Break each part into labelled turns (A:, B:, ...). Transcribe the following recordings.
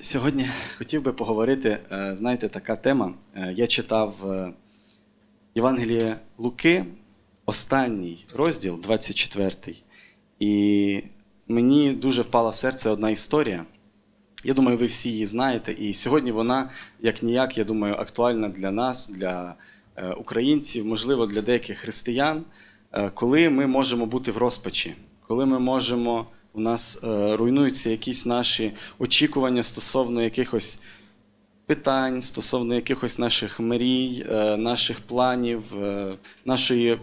A: Сьогодні хотів би поговорити, е, знаєте, така тема. Е, Я читав е, Євангеліє Луки, останній розділ, 24. І мені дуже впала в серце одна історія. Я думаю, ви всі її знаєте. І сьогодні вона, як ніяк, я думаю, актуальна для нас, для українців, можливо, для деяких християн, коли ми можемо бути в розпачі, коли ми можемо, у нас е, руйнуються якісь наші очікування стосовно якихось питань, стосовно якихось наших мрій, е, наших планів, е, нашої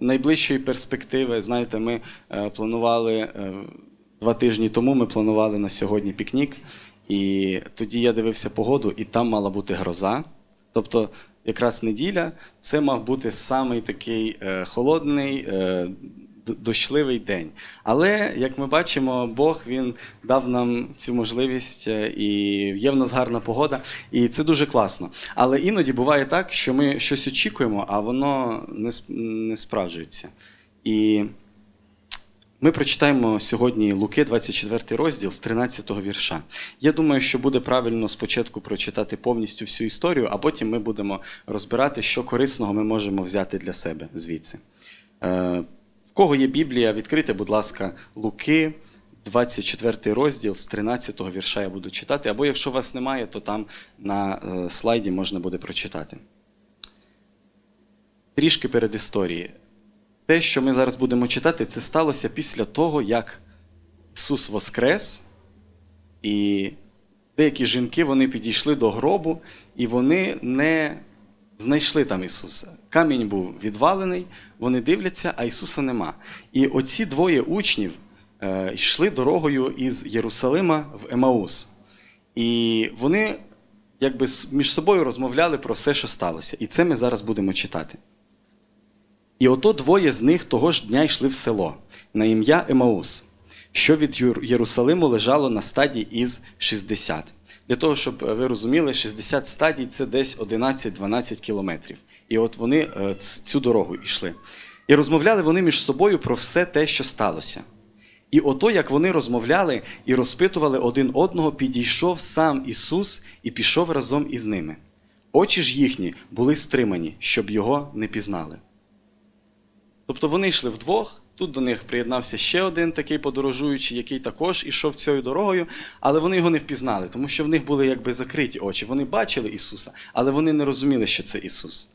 A: найближчої перспективи. Знаєте, ми планували два тижні тому, ми планували на сьогодні пікнік, і тоді я дивився погоду, і там мала бути гроза. Тобто, якраз неділя це мав бути самий такий холодний. Е, Дощливий день. Але, як ми бачимо, Бог він дав нам цю можливість, е, і є в нас гарна погода, і це дуже класно. Але іноді буває так, що ми щось очікуємо, а воно не, не справджується. І ми прочитаємо сьогодні Луки, 24 розділ з 13 вірша. Я думаю, що буде правильно спочатку прочитати повністю всю історію, а потім ми будемо розбирати, що корисного ми можемо взяти для себе звідси. Кого є Біблія, відкрийте, будь ласка, Луки, 24 розділ з 13 вірша я буду читати. Або якщо вас немає, то там на е, слайді можна буде прочитати. Трішки перед історією. Те, що ми зараз будемо читати, це сталося після того, як Ісус воскрес, і деякі жінки вони підійшли до гробу, і вони не знайшли там Ісуса. Камінь був відвалений, вони дивляться, а Ісуса нема. І оці двоє учнів е, йшли дорогою із Єрусалима в Емаус. І вони якби між собою розмовляли про все, що сталося. І це ми зараз будемо читати. І ото двоє з них того ж дня йшли в село на ім'я Емаус, що від Єрусалиму лежало на стадії із 60. Для того, щоб е, ви розуміли, 60 стадій це десь 11-12 кілометрів. І от вони е, цю дорогу йшли. І розмовляли вони між собою про все те, що сталося. І ото, як вони розмовляли і розпитували один одного, підійшов сам Ісус і пішов разом із ними. Очі ж їхні були стримані, щоб його не пізнали. Тобто вони йшли вдвох. Тут до них приєднався ще один такий подорожуючий, який також ішов цією дорогою, але вони його не впізнали, тому що в них були якби закриті очі. Вони бачили Ісуса, але вони не розуміли, що це Ісус.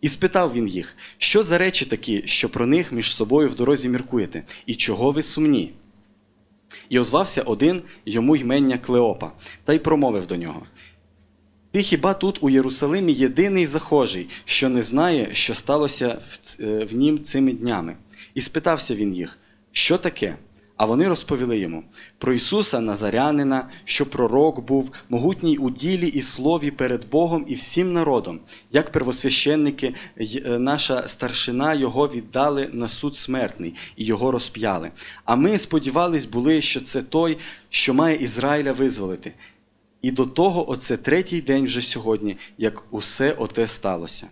A: І спитав він їх, що за речі такі, що про них між собою в дорозі міркуєте, і чого ви сумні? І озвався один йому ймення Клеопа, та й промовив до нього: ти хіба тут у Єрусалимі єдиний захожий, що не знає, що сталося в, е, нім цими днями? І спитався він їх, що таке? А вони розповіли йому про Ісуса Назарянина, що пророк був, могутній у ділі і слові перед Богом і всім народом, як первосвященники, е, наша старшина його віддали на суд смертний і його розп'яли. А ми сподівались були, що це той, що має Ізраїля визволити. І до того оце третій день вже сьогодні, як усе оте сталося.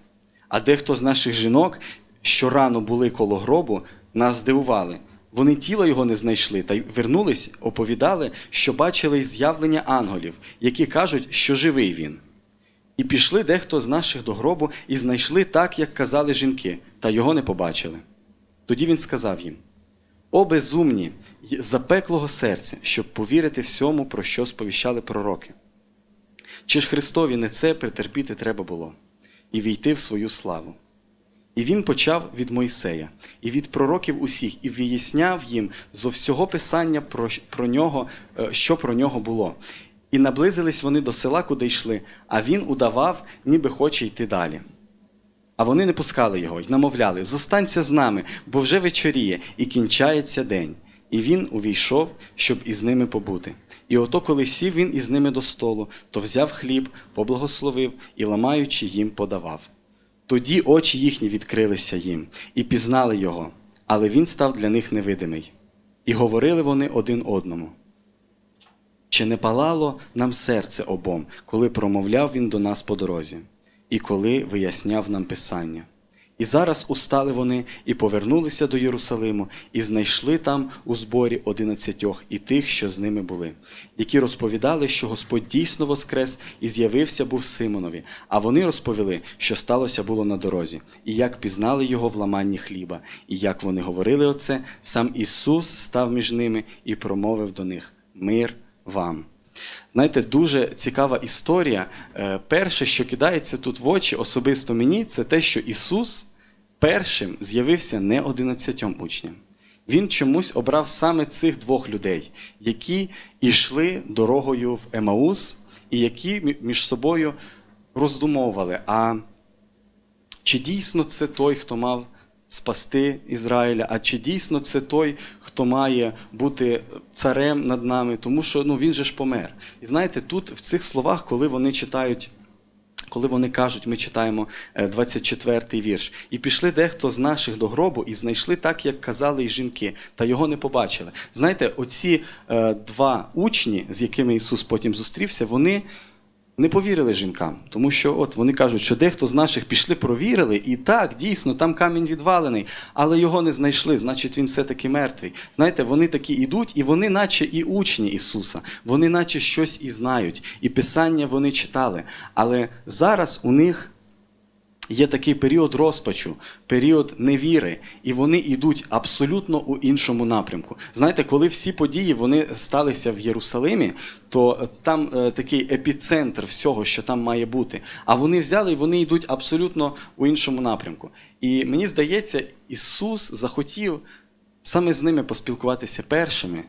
A: А дехто з наших жінок, що рано були коло гробу, нас здивували. Вони тіла його не знайшли та й вернулись, оповідали, що бачили з'явлення ангелів, які кажуть, що живий він. І пішли дехто з наших до гробу і знайшли так, як казали жінки, та його не побачили. Тоді він сказав їм: О безумні, запеклого серця, щоб повірити всьому, про що сповіщали пророки. Чи ж Христові не це претерпіти треба було і війти в свою славу? І він почав від Мойсея, і від пророків усіх, і виясняв їм зо всього писання про, про нього, е, що про нього було. І наблизились вони до села, куди йшли, а він удавав, ніби хоче йти далі. А вони не пускали його й намовляли: зостанься з нами, бо вже вечоріє, і кінчається день. І він увійшов, щоб із ними побути. І ото, коли сів він із ними до столу, то взяв хліб, поблагословив і, ламаючи, їм подавав. Тоді очі їхні відкрилися їм, і пізнали його, але він став для них невидимий. І говорили вони один одному. Чи не палало нам серце обом, коли промовляв він до нас по дорозі, і коли виясняв нам Писання? І зараз устали вони і повернулися до Єрусалиму, і знайшли там у зборі одинадцятьох і тих, що з ними були, які розповідали, що Господь дійсно воскрес і з'явився був Симонові. А вони розповіли, що сталося було на дорозі, і як пізнали його в ламанні хліба, і як вони говорили оце, сам Ісус став між ними і промовив до них: Мир вам. Знаєте, дуже цікава історія. Е, Перше, що кидається тут в очі, особисто мені, це те, що Ісус першим з'явився не одинадцятьом учням. Він чомусь обрав саме цих двох людей, які йшли дорогою в Емаус, і які між собою роздумовували. А чи дійсно це той, хто мав спасти Ізраїля, а чи дійсно це той, хто має бути царем над нами, тому що ну, він же ж помер. І знаєте, тут в цих словах, коли вони читають. Коли вони кажуть, ми читаємо 24-й вірш, і пішли дехто з наших до гробу, і знайшли так, як казали й жінки, та його не побачили. Знаєте, оці е, два учні, з якими Ісус потім зустрівся, вони не повірили жінкам, тому що от вони кажуть, що дехто з наших пішли, провірили, і так, дійсно, там камінь відвалений, але його не знайшли, значить він все-таки мертвий. Знаєте, вони такі йдуть, і вони, наче і учні Ісуса, вони наче щось і знають, і Писання вони читали. Але зараз у них є такий період розпачу, період невіри, і вони йдуть абсолютно у іншому напрямку. Знаєте, коли всі події вони сталися в Єрусалимі, то там е, такий епіцентр всього, що там має бути. А вони взяли і вони йдуть абсолютно у іншому напрямку. І мені здається, Ісус захотів саме з ними поспілкуватися першими,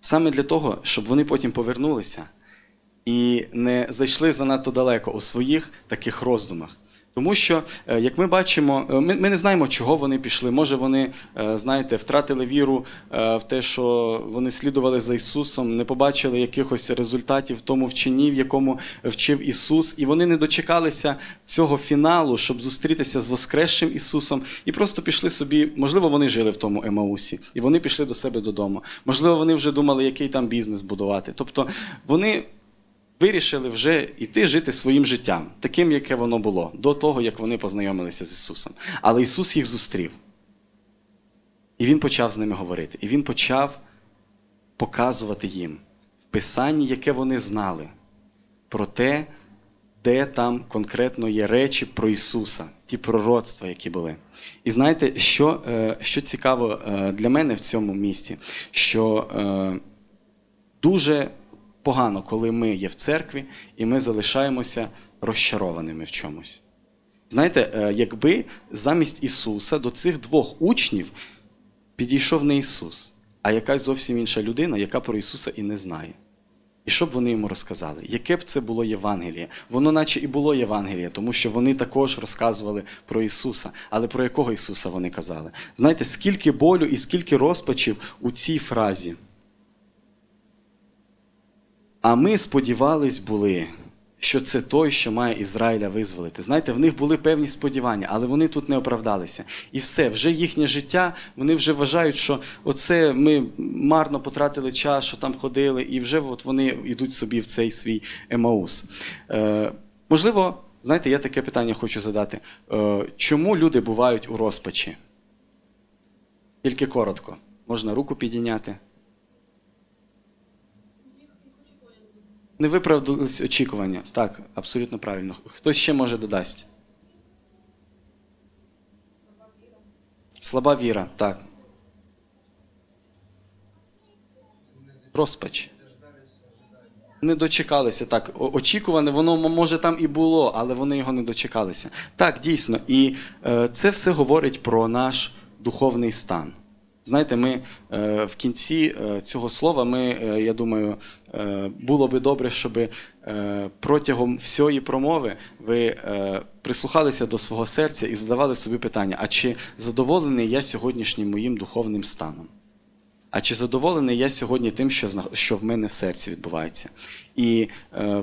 A: саме для того, щоб вони потім повернулися і не зайшли занадто далеко у своїх таких роздумах. Тому що, е, як ми бачимо, е, ми, ми не знаємо, чого вони пішли. Може, вони, е, знаєте, втратили віру в те, що вони слідували за Ісусом, не побачили якихось результатів в тому вченні, в якому вчив Ісус, і вони не дочекалися цього фіналу, щоб зустрітися з Воскресшим Ісусом, і просто пішли собі. Можливо, вони жили в тому Емаусі, і вони пішли до себе додому. Можливо, вони вже думали, який там бізнес будувати. Тобто вони вирішили вже йти жити своїм життям, таким, яке воно було, до того, як вони познайомилися з Ісусом. Але Ісус їх зустрів. І Він почав з ними говорити. І Він почав показувати їм в Писанні, яке вони знали, про те, де там конкретно є речі про Ісуса, ті пророцтва, які були. І знаєте, що, е, що цікаво е, для мене в цьому місці, що е, дуже погано, коли ми є в церкві і ми залишаємося розчарованими в чомусь. Знаєте, е, якби замість Ісуса до цих двох учнів підійшов не Ісус, а якась зовсім інша людина, яка про Ісуса і не знає. І що б вони йому розказали? Яке б це було Євангеліє? Воно наче і було Євангеліє, тому що вони також розказували про Ісуса. Але про якого Ісуса вони казали? Знаєте, скільки болю і скільки розпачів у цій фразі. А ми сподівались були, що це той, що має Ізраїля визволити. Знаєте, в них були певні сподівання, але вони тут не оправдалися. І все, вже їхнє життя, вони вже вважають, що оце ми марно потратили час, що там ходили, і вже от вони йдуть собі в цей свій Емаус. Е, можливо, знаєте, я таке питання хочу задати. Е, чому люди бувають у розпачі? Тільки коротко. Можна руку підійняти. Не виправдались очікування. Так, абсолютно правильно. Хтось ще може додасть. Слаба віра, так. Розпач. Не дочекалися так. Очікуване, воно може там і було, але вони його не дочекалися. Так, дійсно. І е, це все говорить про наш духовний стан. Знаєте, ми е, в кінці е, цього слова, ми, е, я думаю, було би добре, щоб протягом всієї промови ви прислухалися до свого серця і задавали собі питання: а чи задоволений я сьогоднішнім моїм духовним станом? А чи задоволений я сьогодні тим, що, в мене в серці відбувається? І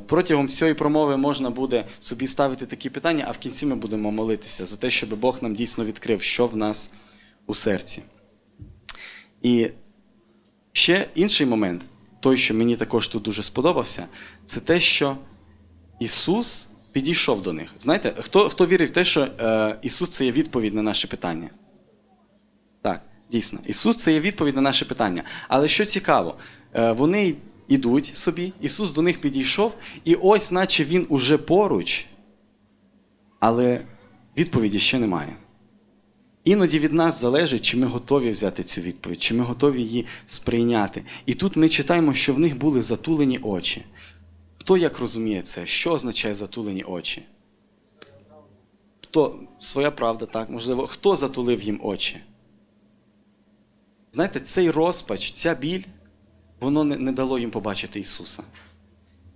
A: протягом всієї промови можна буде собі ставити такі питання, а в кінці ми будемо молитися за те, щоб Бог нам дійсно відкрив, що в нас у серці. І ще інший момент, той, що мені також тут дуже сподобався, це те, що Ісус підійшов до них. Знаєте, хто, хто вірить в те, що е, Ісус це є відповідь на наше питання? Так, дійсно. Ісус це є відповідь на наше питання. Але що цікаво, е, вони йдуть собі, Ісус до них підійшов, і ось, наче Він уже поруч, але відповіді ще немає. Іноді від нас залежить, чи ми готові взяти цю відповідь, чи ми готові її сприйняти. І тут ми читаємо, що в них були затулені очі. Хто як розуміє це? Що означає затулені очі? Хто своя правда, так, можливо, хто затулив їм очі? Знаєте, цей розпач, ця біль, воно не, дало їм побачити Ісуса.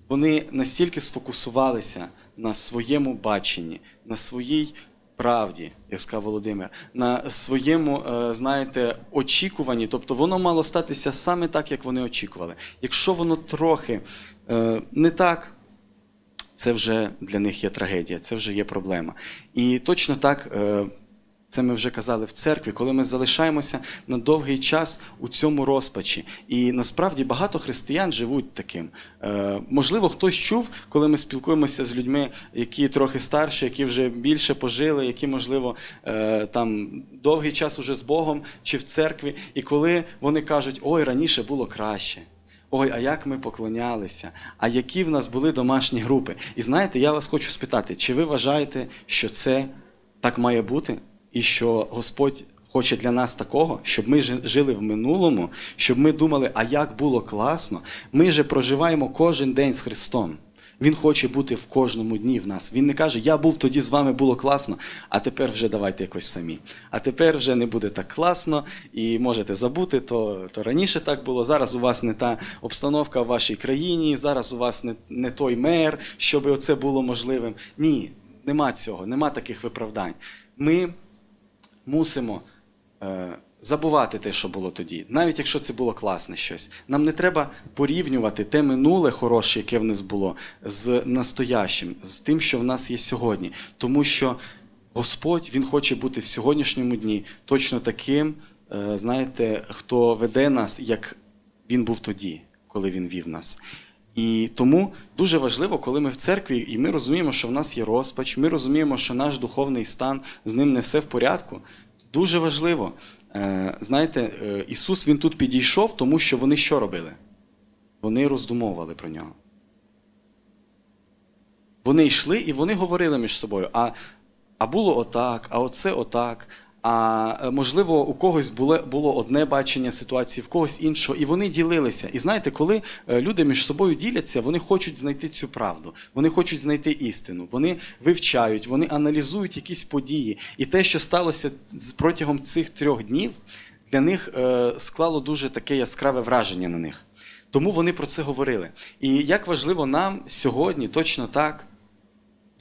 A: Вони настільки сфокусувалися на своєму баченні, на своїй правді, як сказав Володимир, на своєму, е, знаєте, очікуванні. Тобто воно мало статися саме так, як вони очікували. Якщо воно трохи е, не так, це вже для них є трагедія, це вже є проблема. І точно так. Це ми вже казали в церкві, коли ми залишаємося на довгий час у цьому розпачі. І насправді багато християн живуть таким. Е, можливо, хтось чув, коли ми спілкуємося з людьми, які трохи старші, які вже більше пожили, які, можливо, е, там довгий час уже з Богом чи в церкві, і коли вони кажуть, ой, раніше було краще. Ой, а як ми поклонялися, а які в нас були домашні групи. І знаєте, я вас хочу спитати, чи ви вважаєте, що це так має бути, і що Господь хоче для нас такого, щоб ми жи- жили в минулому, щоб ми думали, а як було класно. Ми же проживаємо кожен день з Христом. Він хоче бути в кожному дні в нас. Він не каже, я був тоді з вами, було класно, а тепер вже давайте якось самі. А тепер вже не буде так класно, і можете забути, то, то раніше так було. Зараз у вас не та обстановка в вашій країні, зараз у вас не, не той мер, щоб оце було можливим. Ні, нема цього, нема таких виправдань. Ми мусимо е, забувати те, що було тоді, навіть якщо це було класне щось. Нам не треба порівнювати те минуле хороше, яке в нас було, з настоящим, з тим, що в нас є сьогодні. Тому що Господь Він хоче бути в сьогоднішньому дні точно таким, е, знаєте, хто веде нас, як він був тоді, коли він вів нас. І тому дуже важливо, коли ми в церкві, і ми розуміємо, що в нас є розпач, ми розуміємо, що наш духовний стан з ним не все в порядку. Дуже важливо. Е, Знаєте, е, Ісус Він тут підійшов, тому що вони що робили? Вони роздумовували про нього. Вони йшли і вони говорили між собою. А, а було отак, а оце отак. А е, можливо, у когось було, було одне бачення ситуації, в когось іншого, і вони ділилися. І знаєте, коли е, люди між собою діляться, вони хочуть знайти цю правду, вони хочуть знайти істину, вони вивчають, вони аналізують якісь події. І те, що сталося протягом цих трьох днів, для них е, склало дуже таке яскраве враження на них. Тому вони про це говорили. І як важливо нам сьогодні точно так.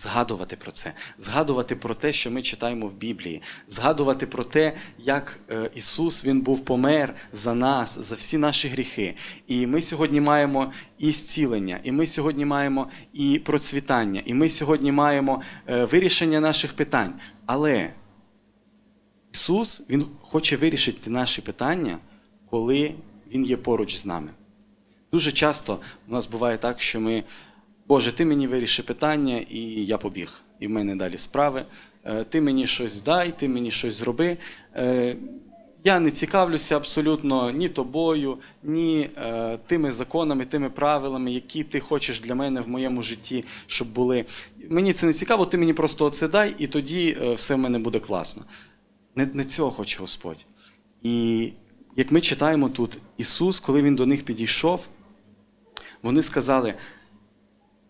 A: Згадувати про це, згадувати про те, що ми читаємо в Біблії, згадувати про те, як е, Ісус Він був помер за нас, за всі наші гріхи. І ми сьогодні маємо і зцілення, і ми сьогодні маємо і процвітання, і ми сьогодні маємо е, вирішення наших питань. Але Ісус Він хоче вирішити наші питання, коли Він є поруч з нами. Дуже часто у нас буває так, що ми, Боже, ти мені виріши питання, і я побіг. І в мене далі справи. Е, Ти мені щось дай, ти мені щось зроби. Е, Я не цікавлюся абсолютно ні тобою, ні е, тими законами, тими правилами, які ти хочеш для мене в моєму житті, щоб були. Мені це не цікаво, ти мені просто оце дай, і тоді е, все в мене буде класно. Не, не цього хоче Господь. І як ми читаємо тут, Ісус, коли Він до них підійшов, вони сказали,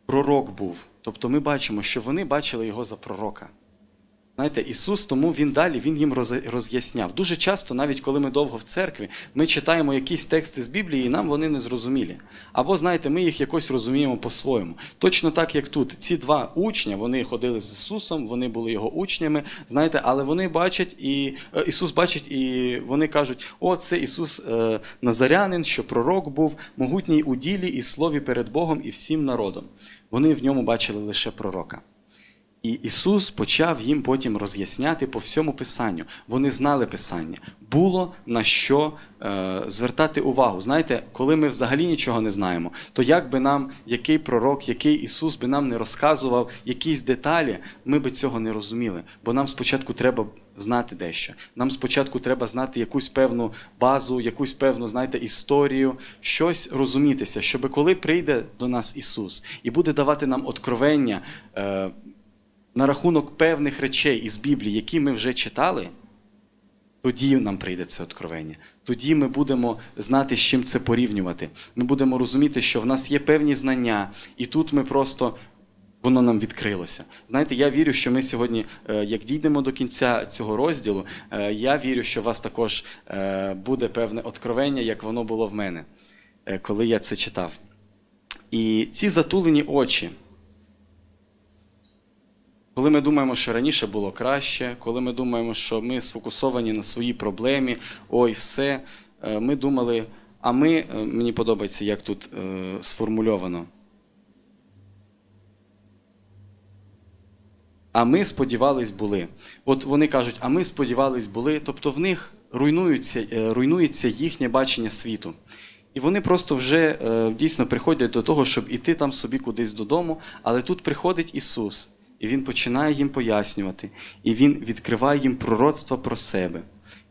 A: пророк був. Тобто ми бачимо, що вони бачили його за пророка. Знаєте, Ісус тому Він далі Він їм роз'ясняв. Дуже часто, навіть коли ми довго в церкві, ми читаємо якісь тексти з Біблії, і нам вони не зрозумілі. Або, знаєте, ми їх якось розуміємо по-своєму. Точно так, як тут. Ці два учня, вони ходили з Ісусом, вони були його учнями, знаєте, але вони бачать, і е, Ісус бачить, і вони кажуть: о, це Ісус е, Назарянин, що пророк був, могутній у ділі і слові перед Богом і всім народом. Вони в ньому бачили лише пророка. І Ісус почав їм потім роз'ясняти по всьому Писанню. Вони знали Писання. Було на що е, звертати увагу. Знаєте, коли ми взагалі нічого не знаємо, то як би нам який пророк, який Ісус би нам не розказував якісь деталі, ми би цього не розуміли. Бо нам спочатку треба знати дещо. Нам спочатку треба знати якусь певну базу, якусь певну, знаєте, історію, щось розумітися, щоб коли прийде до нас Ісус і буде давати нам откровення. Е, на рахунок певних речей із Біблії, які ми вже читали, тоді нам прийде це откровення. Тоді ми будемо знати, з чим це порівнювати. Ми будемо розуміти, що в нас є певні знання, і тут ми просто. Воно нам відкрилося. Знаєте, я вірю, що ми сьогодні, е, як дійдемо до кінця цього розділу, е, я вірю, що у вас також е, буде певне откровення, як воно було в мене, коли я це читав. І ці затулені очі, коли ми думаємо, що раніше було краще, коли ми думаємо, що ми сфокусовані на своїй проблемі, ой, все, е, ми думали, а ми, е, мені подобається, як тут е, сформульовано. А ми сподівались були. От вони кажуть, а ми сподівались були, тобто в них руйнується, руйнується їхнє бачення світу. І вони просто вже дійсно приходять до того, щоб іти там собі кудись додому, але тут приходить Ісус, і Він починає їм пояснювати, і Він відкриває їм пророцтва про себе.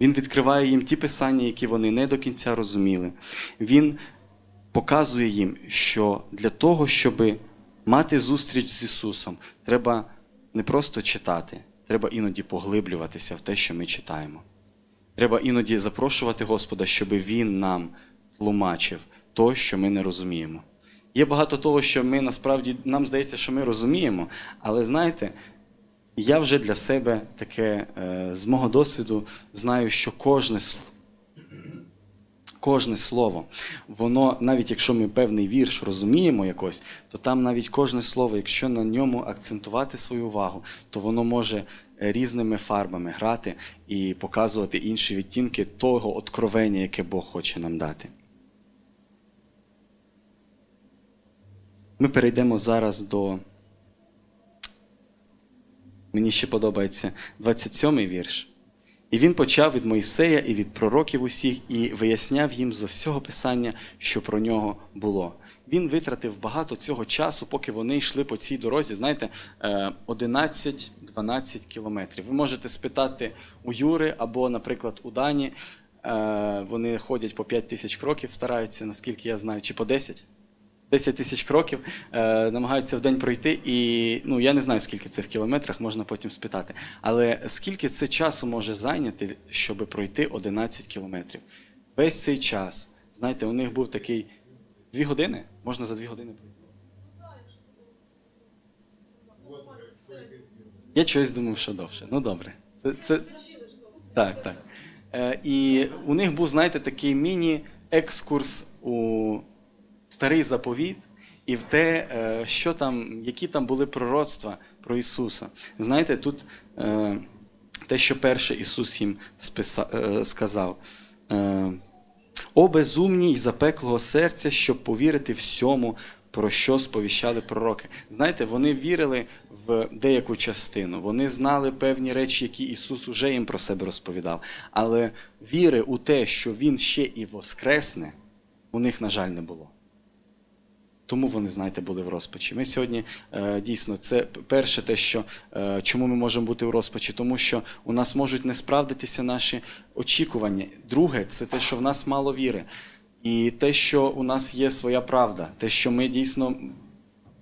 A: Він відкриває їм ті писання, які вони не до кінця розуміли. Він показує їм, що для того, щоб мати зустріч з Ісусом, треба не просто читати, треба іноді поглиблюватися в те, що ми читаємо. Треба іноді запрошувати Господа, щоб Він нам тлумачив то, що ми не розуміємо. Є багато того, що ми насправді нам здається, що ми розуміємо, але знаєте, я вже для себе таке е, з мого досвіду знаю, що кожне слово. Кожне слово, воно, навіть якщо ми певний вірш розуміємо якось, то там навіть кожне слово, якщо на ньому акцентувати свою увагу, то воно може е, різними фарбами грати і показувати інші відтінки того откровення, яке Бог хоче нам дати. Ми перейдемо зараз до. Мені ще подобається 27-й вірш. І він почав від Мойсея і від пророків усіх, і виясняв їм зо всього писання, що про нього було. Він витратив багато цього часу, поки вони йшли по цій дорозі, знаєте, е, 11-12 кілометрів. Ви можете спитати у Юри або, наприклад, у Дані. Е, Вони ходять по 5 тисяч кроків, стараються, наскільки я знаю, чи по 10. 10 тисяч кроків е, намагаються в день пройти, і ну я не знаю, скільки це в кілометрах, можна потім спитати. Але скільки це часу може зайняти, щоб пройти 11 кілометрів? Весь цей час, знаєте, у них був такий дві години, можна за дві години пройти. Я чогось думав, що довше. Ну добре. Це, це... Так, так. Е, і у них був, знаєте, такий міні-екскурс у старий заповіт і в те, е, що там, які там були пророцтва про Ісуса. Знаєте, тут е, те, що перше Ісус їм е, сказав. О безумні й запеклого серця, щоб повірити всьому, про що сповіщали пророки. Знаєте, вони вірили в деяку частину, вони знали певні речі, які Ісус уже їм про себе розповідав. Але віри у те, що Він ще і воскресне, у них, на жаль, не було. Тому вони, знаєте, були в розпачі. Ми сьогодні е, дійсно це перше, те, що е, чому ми можемо бути в розпачі, тому що у нас можуть не справдитися наші очікування. Друге, це те, що в нас мало віри, і те, що у нас є своя правда, те, що ми дійсно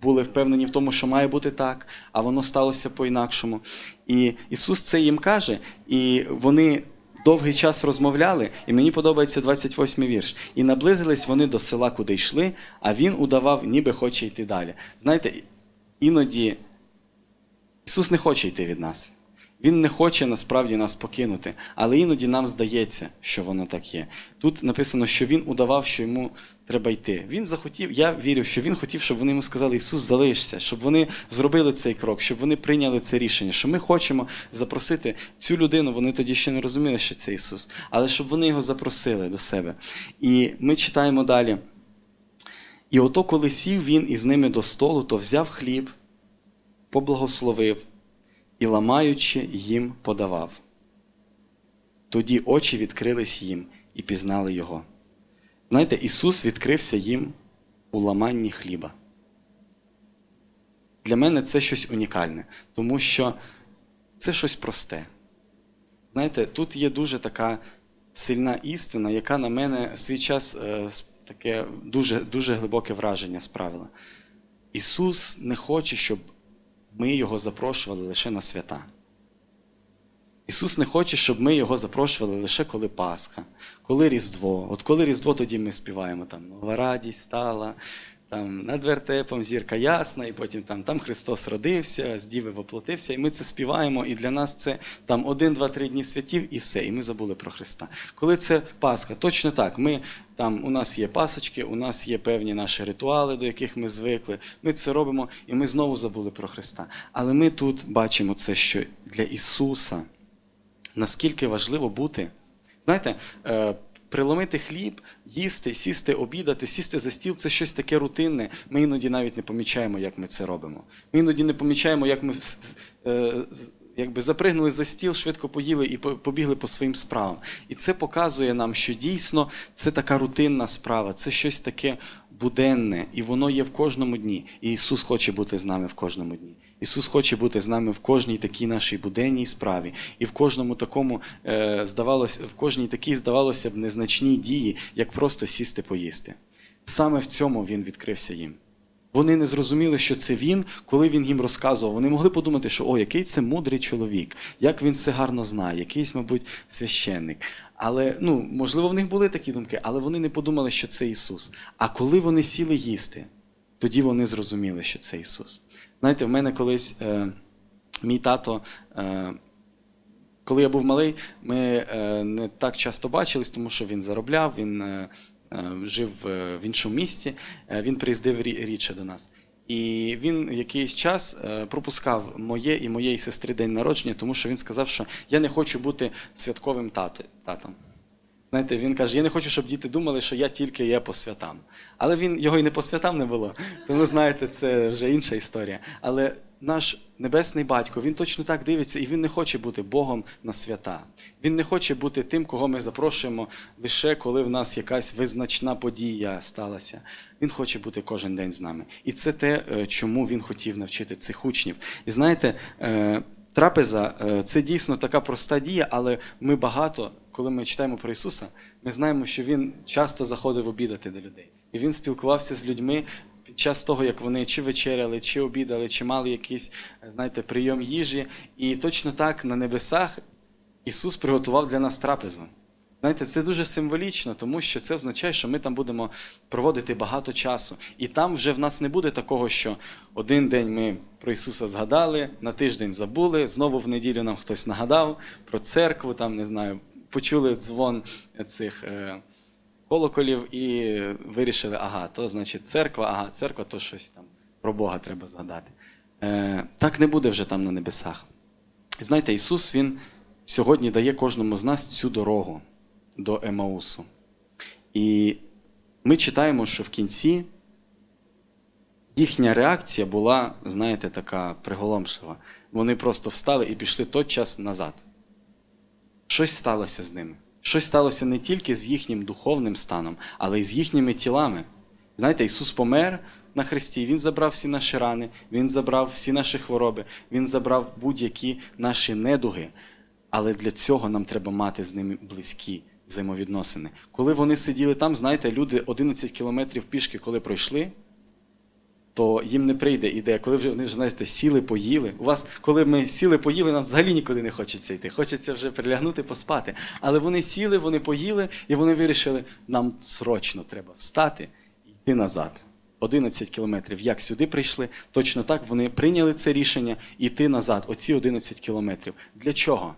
A: були впевнені в тому, що має бути так, а воно сталося по-інакшому. І Ісус це їм каже, і вони. Довгий час розмовляли, і мені подобається 28-й вірш. І наблизились вони до села, куди йшли, а він удавав, ніби хоче йти далі. Знаєте, іноді Ісус не хоче йти від нас. Він не хоче насправді нас покинути, але іноді нам здається, що воно так є. Тут написано, що він удавав, що йому треба йти. Він захотів, я вірю, що він хотів, щоб вони йому сказали, Ісус, залишся, щоб вони зробили цей крок, щоб вони прийняли це рішення, що ми хочемо запросити цю людину, вони тоді ще не розуміли, що це Ісус, але щоб вони його запросили до себе. І ми читаємо далі. І ото, коли сів він із ними до столу, то взяв хліб, поблагословив, і, ламаючи, їм подавав. Тоді очі відкрились їм і пізнали його. Знаєте, Ісус відкрився їм у ламанні хліба. Для мене це щось унікальне, тому що це щось просте. Знаєте, тут є дуже така сильна істина, яка на мене в свій час е, таке дуже, дуже глибоке враження справила. Ісус не хоче, щоб ми Його запрошували лише на свята. Ісус не хоче, щоб ми його запрошували лише коли Пасха, коли Різдво. От коли Різдво, тоді ми співаємо там Нова радість стала, там над вертепом зірка ясна, і потім там, там Христос родився, з Діви воплотився, і ми це співаємо, і для нас це там один, два, три дні святів, і все, і ми забули про Христа. Коли це Пасха, точно так. Ми там у нас є пасочки, у нас є певні наші ритуали, до яких ми звикли. Ми це робимо, і ми знову забули про Христа. Але ми тут бачимо це, що для Ісуса наскільки важливо бути. Знаєте, е, приломити хліб, їсти, сісти, обідати, сісти за стіл це щось таке рутинне. Ми іноді навіть не помічаємо, як ми це робимо. Ми іноді не помічаємо, як ми е, якби запригнули за стіл, швидко поїли і побігли по своїм справам. І це показує нам, що дійсно це така рутинна справа, це щось таке буденне, і воно є в кожному дні. І Ісус хоче бути з нами в кожному дні. Ісус хоче бути з нами в кожній такій нашій буденній справі, і в кожному такому, е, здавалося, в кожній такій, здавалося б, незначній дії, як просто сісти поїсти. Саме в цьому він відкрився їм. Вони не зрозуміли, що це він, коли він їм розказував. Вони могли подумати, що о, який це мудрий чоловік, як він все гарно знає, якийсь, мабуть, священник. Але ну, можливо, в них були такі думки, але вони не подумали, що це Ісус. А коли вони сіли їсти, тоді вони зрозуміли, що це Ісус. Знаєте, в мене колись е, мій тато. Е, коли я був малий, ми е, не так часто бачились, тому що він заробляв, він е, е, жив в іншому місті, він приїздив рі- рідше до нас. І він якийсь час пропускав моє і моєї сестри день народження, тому що він сказав, що я не хочу бути святковим тато- татом. Знаєте, він каже: я не хочу, щоб діти думали, що я тільки є по святам. Але він його і не по святам не було. Тому знаєте, це вже інша історія. Але наш небесний батько він точно так дивиться, і він не хоче бути Богом на свята. Він не хоче бути тим, кого ми запрошуємо лише коли в нас якась визначна подія сталася. Він хоче бути кожен день з нами. І це те, е, чому він хотів навчити цих учнів. І знаєте, е, трапеза е, це дійсно така проста дія, але ми багато, коли ми читаємо про Ісуса, ми знаємо, що Він часто заходив обідати до людей. І він спілкувався з людьми під час того, як вони чи вечеряли, чи обідали, чи мали якийсь, е, знаєте, прийом їжі. І точно так на небесах Ісус приготував для нас трапезу. Знаєте, це дуже символічно, тому що це означає, що ми там будемо проводити багато часу. І там вже в нас не буде такого, що один день ми про Ісуса згадали, на тиждень забули, знову в неділю нам хтось нагадав про церкву, там не знаю, почули дзвон цих е, колоколів і вирішили, ага, то значить церква, ага, церква, то щось там про Бога треба згадати. Е, так не буде вже там на небесах. І знаєте, Ісус Він сьогодні дає кожному з нас цю дорогу до Емаусу. І ми читаємо, що в кінці їхня реакція була, знаєте, така приголомшлива. Вони просто встали і пішли тотчас назад. Щось сталося з ними. Щось сталося не тільки з їхнім духовним станом, але й з їхніми тілами. Знаєте, Ісус помер на хресті, Він забрав всі наші рани, Він забрав всі наші хвороби, Він забрав будь-які наші недуги. Але для цього нам треба мати з ними близькі взаємовідносини. Коли вони сиділи там, знаєте, люди 11 кілометрів пішки, коли пройшли, то їм не прийде ідея, коли вони вже знаєте, сіли, поїли. У вас, коли ми сіли, поїли, нам взагалі нікуди не хочеться йти. Хочеться вже прилягнути, поспати. Але вони сіли, вони поїли, і вони вирішили, нам срочно треба встати і йти назад. 11 кілометрів. Як сюди прийшли, точно так вони прийняли це рішення йти назад, оці 11 кілометрів. Для чого?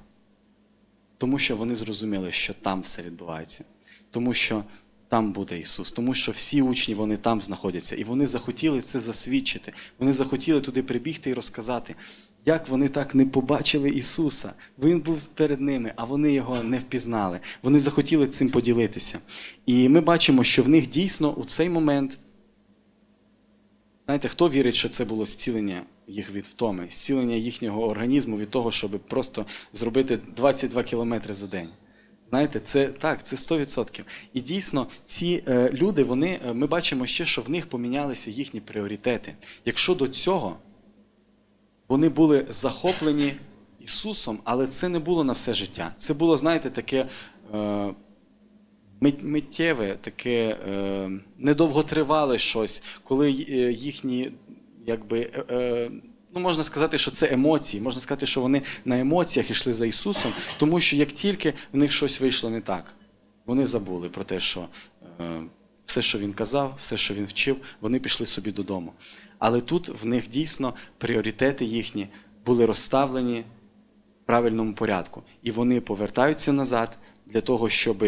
A: Тому що вони зрозуміли, що там все відбувається. Тому що там буде Ісус, тому що всі учні вони там знаходяться, і вони захотіли це засвідчити. Вони захотіли туди прибігти і розказати, як вони так не побачили Ісуса. Він був перед ними, а вони його не впізнали. Вони захотіли цим поділитися. І ми бачимо, що в них дійсно у цей момент, знаєте, хто вірить, що це було зцілення їх від втоми, зцілення їхнього організму від того, щоб просто зробити 22 кілометри за день. Знаєте, це так, це 100%. І дійсно, ці е, люди, вони, е, ми бачимо ще, що в них помінялися їхні пріоритети. Якщо до цього вони були захоплені Ісусом, але це не було на все життя. Це було, знаєте, таке е, миттєве, таке е, недовготривале щось, коли е, їхні, якби, е, е, ну можна сказати, що це емоції, можна сказати, що вони на емоціях йшли за Ісусом, тому що як тільки в них щось вийшло не так, вони забули про те, що е, все, що він казав, все, що він вчив, вони пішли собі додому. Але тут в них дійсно пріоритети їхні були розставлені в правильному порядку. І вони повертаються назад для того, щоб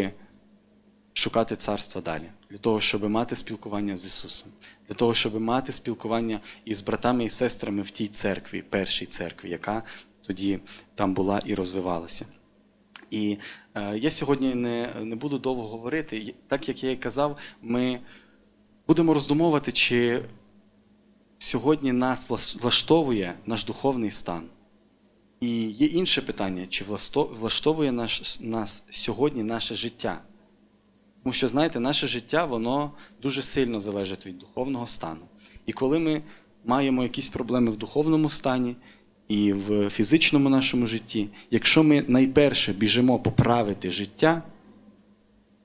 A: шукати царства далі, для того, щоб мати спілкування з Ісусом, для того, щоб мати спілкування із братами і сестрами в тій церкві, першій церкві, яка тоді там була і розвивалася. І е, я сьогодні не, не буду довго говорити. Так як я і казав, ми будемо роздумовувати, чи сьогодні нас влаштовує наш духовний стан. І є інше питання, чи влаштовує наш, нас сьогодні наше життя. Тому що, знаєте, наше життя воно дуже сильно залежить від духовного стану. І коли ми маємо якісь проблеми в духовному стані і в фізичному нашому житті, якщо ми найперше біжимо поправити життя,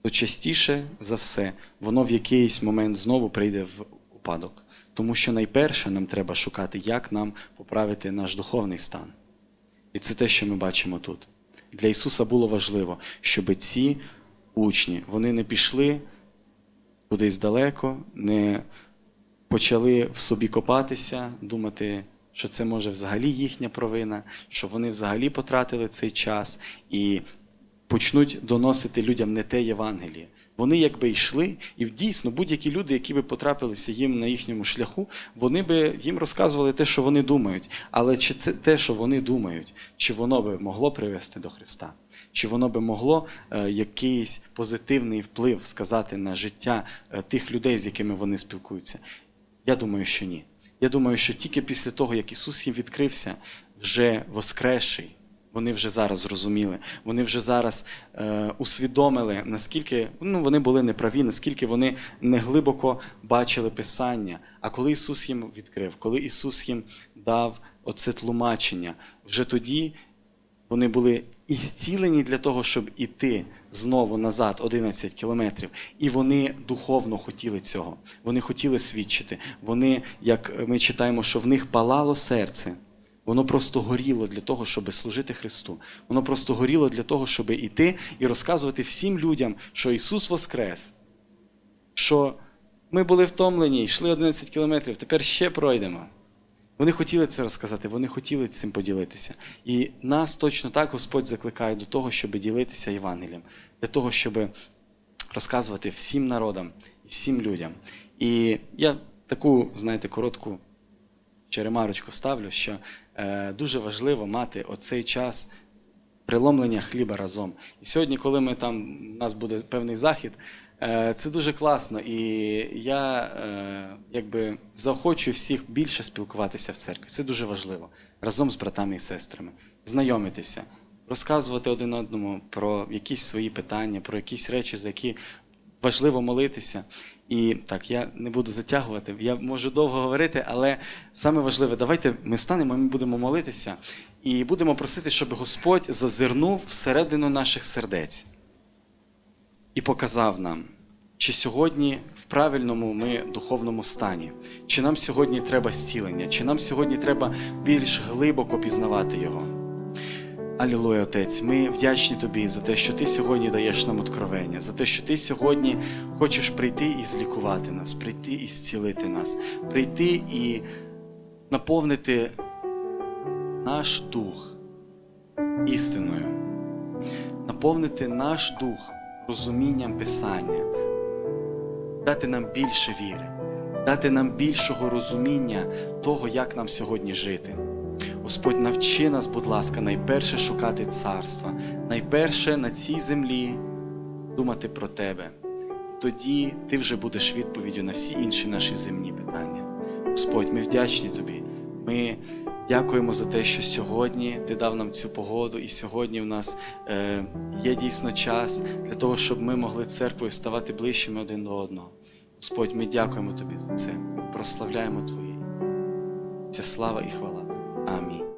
A: то частіше за все воно в якийсь момент знову прийде в упадок. Тому що найперше нам треба шукати, як нам поправити наш духовний стан. І це те, що ми бачимо тут. Для Ісуса було важливо, щоб ці учні вони не пішли кудись далеко, не почали в собі копатися, думати, що це може взагалі їхня провина, що вони взагалі потратили цей час і почнуть доносити людям не те Євангеліє. Вони якби йшли, і дійсно будь-які люди, які би потрапилися їм на їхньому шляху, вони би їм розказували те, що вони думають. Але чи це те, що вони думають, чи воно би могло привести до Христа? Чи воно би могло е, якийсь позитивний вплив сказати на життя е, тих людей, з якими вони спілкуються? Я думаю, що ні. Я думаю, що тільки після того, як Ісус їм відкрився, вже воскресший, вони вже зараз зрозуміли, вони вже зараз е, усвідомили, наскільки ну, вони були неправі, наскільки вони не глибоко бачили Писання. А коли Ісус їм відкрив, коли Ісус їм дав оце тлумачення, вже тоді вони були і зцілені для того, щоб іти знову назад 11 кілометрів. І вони духовно хотіли цього. Вони хотіли свідчити. Вони, як ми читаємо, що в них палало серце. Воно просто горіло для того, щоб служити Христу. Воно просто горіло для того, щоб іти і розказувати всім людям, що Ісус Воскрес, що ми були втомлені, йшли 11 кілометрів, тепер ще пройдемо. Вони хотіли це розказати, вони хотіли цим поділитися. І нас точно так Господь закликає до того, щоб ділитися Євангелієм, для того, щоб розказувати всім народам і всім людям. І я таку, знаєте, коротку ще ремарочку вставлю, що е, дуже важливо мати оцей час приломлення хліба разом. І сьогодні, коли ми там, у нас буде певний захід, це дуже класно. І я е, якби заохочую всіх більше спілкуватися в церкві. Це дуже важливо. Разом з братами і сестрами, знайомитися, розказувати один одному про якісь свої питання, про якісь речі, за які важливо молитися. І так, я не буду затягувати, я можу довго говорити, але саме важливе, давайте ми станемо, ми будемо молитися і будемо просити, щоб Господь зазирнув всередину наших сердець і показав нам, чи сьогодні в правильному ми духовному стані, чи нам сьогодні треба зцілення, чи нам сьогодні треба більш глибоко пізнавати Його. Алілуя, Отець, ми вдячні Тобі за те, що Ти сьогодні даєш нам откровення, за те, що Ти сьогодні хочеш прийти і злікувати нас, прийти і зцілити нас, прийти і наповнити наш дух істиною, наповнити наш дух розумінням Писання, дати нам більше віри, дати нам більшого розуміння того, як нам сьогодні жити. Господь, навчи нас, будь ласка, найперше шукати царства, найперше на цій землі думати про тебе. Тоді ти вже будеш відповіддю на всі інші наші земні питання. Господь, ми вдячні Тобі. Ми дякуємо за те, що сьогодні ти дав нам цю погоду, і сьогодні в нас е, є дійсно час для того, щоб ми могли церквою ставати ближчими один до одного. Господь, ми дякуємо Тобі за це. Прославляємо Твоє. Ця слава і хвала. Амінь.